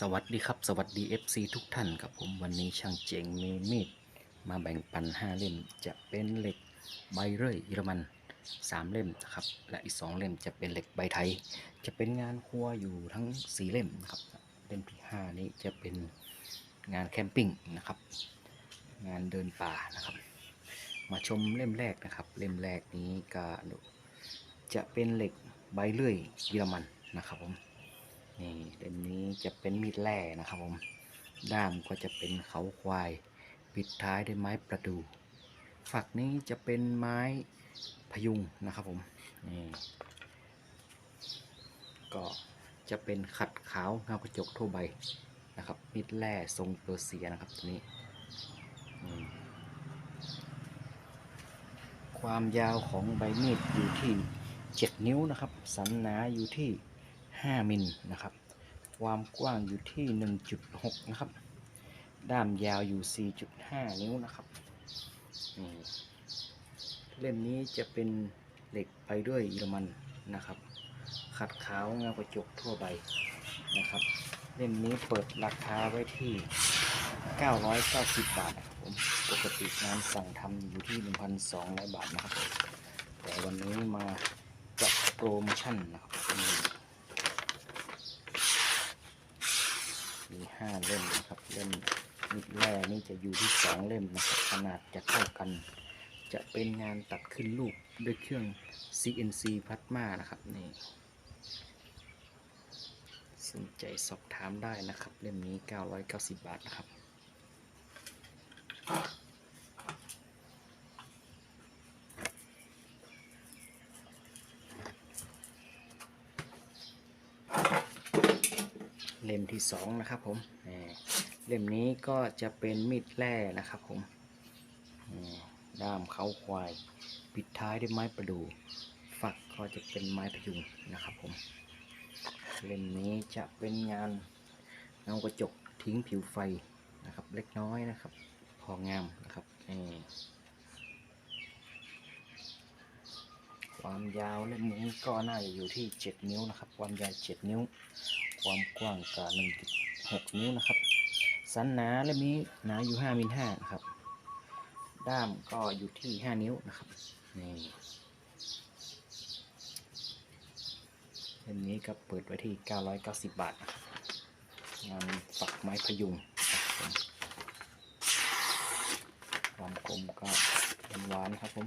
สวัสดีครับสวัสดี FC ทุกท่านครับผมวันนี้ช่างเจงมีมีดมาแบ่งปัน 5 เล่มจะเป็นเหล็กใบเรื่อยเยอรมัน 3 เล่มนะครับและอีก 2 เล่มจะเป็นเหล็กใบไทย จะเป็นงานครัวอยู่ทั้ง 4 เล่มนะครับเล่มที่ 5 นี้จะเป็นงานแคมปิ้งนะครับ งานเดินป่านะครับ มาชมเล่มแรกนะครับ เล่มแรกนี้ก็จะเป็นเหล็กใบเลื่อยเยอรมันนะครับผมนี่เล่มนี้ จะเป็นมีดแร่นะครับผมด้ามก็จะเป็นเขาควาย ปิดท้ายด้วยไม้ประดูฝักนี้จะเป็นไม้พยุงนะครับผมนี่ก็จะเป็นขัดขาวเงากระจกทั่วใบนะครับมีดแร่ทรงเปอร์เซียนะครับตัวนี้ ความยาวของใบมีดอยู่ที่ 7 นิ้วนะครับ สันหนาอยู่ที่ 5 มิลนะครับ ความกว้างอยู่ที่ 1.6 นะครับ ด้ามยาวอยู่ 4.5 นิ้วนะครับนี่เล่มนี้จะเป็นเหล็กไปด้วยเยอรมันนะครับ ขัดขาวเงากระจกทั่วใบนะครับ เล่มนี้เปิดราคาไว้ที่ 990 บาทนะครับผมปกติงานสั่งทำอยู่ที่ 1,200 บาทนะครับ แต่วันนี้มาจัดโปรโมชั่นนะครับนี่ มี ห้าเล่มนะครับ เล่มมิดแร่นี่จะอยู่ที่สองเล่มนะครับ ขนาดจะเท่ากัน จะเป็นงานตัดขึ้นรูปด้วยเครื่อง CNC พัดมานะครับนี่สนใจสอบถามได้นะครับ เล่มนี้ 990 บาทนะครับ เล่มที่สองนะครับผมเล่มนี้ก็จะเป็นมีดแร่นะครับผมด้ามเขาควาย ปิดท้ายด้วยไม้ประดู่ฝักก็จะเป็นไม้พยุงนะครับผมเล่มนี้จะเป็นงานเงากระจกทิ้งผิวไฟนะครับ เล็กน้อยนะครับ พองามนะครับความยาวเล่มนี้ก็น่าจะอยู่ที่ 7 นิ้วนะครับ ความยาว 7 นิ้ว ความกว้างก็1.6นิ้วนะครับ สันหนาเล่มนี้หนาอยู่5มิล5นะครับ ด้ามก็อยู่ที่5นิ้วนะครับนี่เล่มนี้ก็เปิดไว้ที่990 บาทนะครับงานฝักไม้พยุงความคมก็หวานครับผม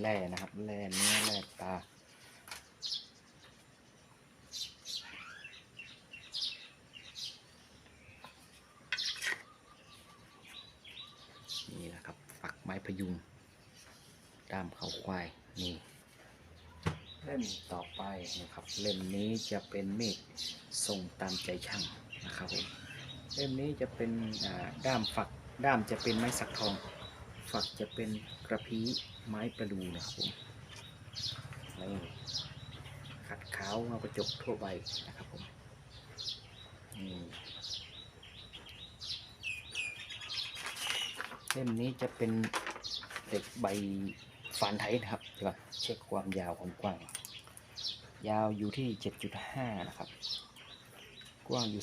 แร่นะครับแร่เนื้อแร่ตานี่นะครับฝักไม้พยุงด้ามเขาควายนี่เล่มต่อไปนะครับ เล่มนี้จะเป็นมีดทรงตามใจช่างนะครับผมเล่มนี้จะเป็นด้ามฝักด้ามจะเป็นไม้สักทอง ฝักจะเป็นกระพี้ไม้ประดูนะครับผมนี่ขัดขาวเงากระจกทั่วใบนะครับผมนี่เล่มนี้จะเป็นเหล็กใบฝานไทยนะครับเดี๋ยวเช็คความยาวความกว้าง ยาวอยู่ที่ 7.5 นะครับ กว้างอยู่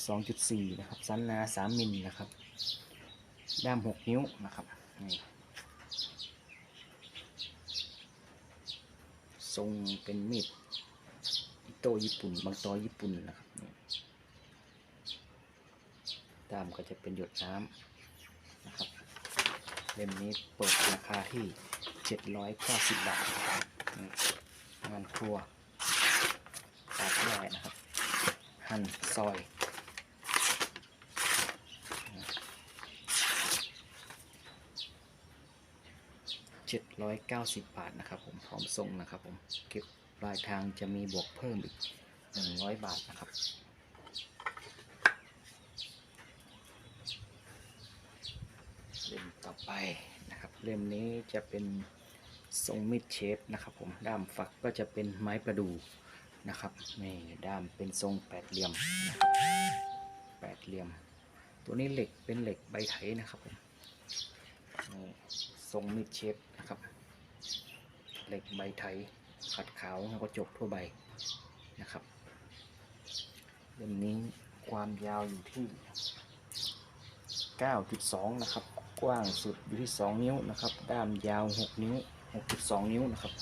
2.4 นะครับ สันนา 3 มิลนะครับ ด้าม 6 นิ้วนะครับนี่ ทรงเป็นมีดอิโต้ญี่ปุ่น บางตอญี่ปุ่นนะครับนี่ด้ามก็จะเป็นหยดน้ำนะครับเล่มนี้เปิดราคาที่ 790 บาทนะครับนี่งานครัวตากแร่นะครับ หั่นซอย 790 บาทนะครับผมพร้อมส่งนะครับผมเก็บปลายทางจะมีบวกเพิ่มอีก 100 บาทนะครับเล่มต่อไปนะครับเล่มนี้จะเป็นทรงมิดเชฟนะครับผมด้ามฝักก็จะเป็นไม้ประดูนะครับนี่ด้ามเป็นทรงแปดเหลี่ยมนะครับแปดเหลี่ยม ตัวนี้เหล็กเป็นเหล็กใบไถนะครับผมนี่ ทรงมิดเชฟนะครับ เหล็กใบไทยขัดขาวแล้วก็จกทั่วใบนะครับเล่มนี้ความยาวอยู่ที่ 9.2 นะครับ กว้างสุดอยู่ที่ 2 นิ้วนะครับ ด้ามยาว 6 นิ้ว 6.2 นิ้วนะครับ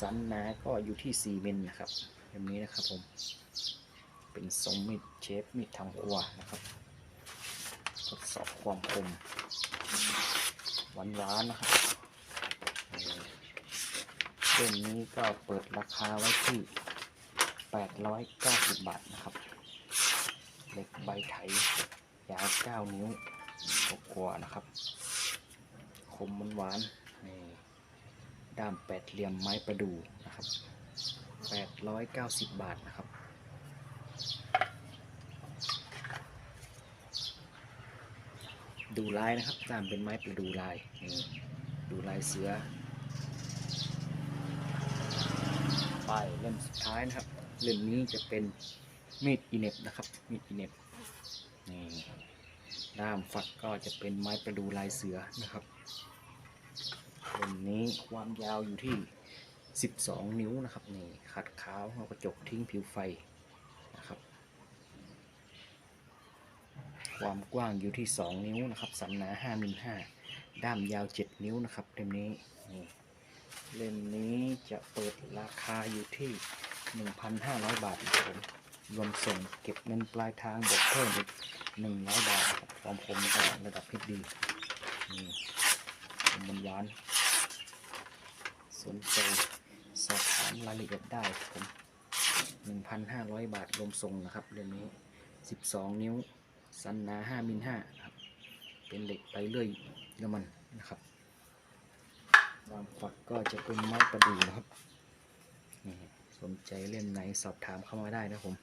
สันหนาก็อยู่ที่ 4 มิลนะครับแบบนี้นะครับผม เป็นทรงมีดเชฟมีดทำครัวนะครับ ทดสอบความคม หวานหวานนะครับเล่มนี้ก็เปิดราคาไว้ที่ 890 บาทนะครับ เหล็กใบไถยาว 9 นิ้วกว่านะครับ คมมันหวานๆนี่ด้ามแปดเหลี่ยมไม้ประดูนะครับ 890 บาทนะครับ ดูลายนะครับด้ามเป็นไม้ประดูลายดูลายเสือป้ายเล่มสุดท้ายนะครับ เล่มนี้จะเป็นมีดอิเน็บนะครับ มีดอิเน็บนี่ด้ามฝักก็จะเป็นไม้ประดูลายเสือนะครับเล่มนี้ความยาวอยู่ที่ 12 นิ้วนะครับนี่ขัดขาวเอากระจกทิ้งผิวไฟนะครับ ความกว้างอยู่ที่ 2 นิ้วนะครับสันหนา5มิล5ด้ามยาว 7 นิ้วนะครับเล่มนี้นี่เล่มนี้จะเปิดราคาอยู่ที่ 1,500 บาทครับผมรวมส่งเก็บเงินปลายทางบวกเพิ่มอีก100 บาทครับความคมก็ระดับเพชรดีนี่คมมันหวานสนใจสอบถามรายละเอียดได้ครับผม1,500 บาทรวมส่งนะครับเล่มนี้ 12 นิ้ว สันหนา5มิล5ครับเป็นเหล็กไปเรื่อยเยอรมันนะครับวางฝักก็จะเป็นไม้ประดู่นะครับนี่สนใจเล่มไหนสอบถามเข้ามาได้นะครับผม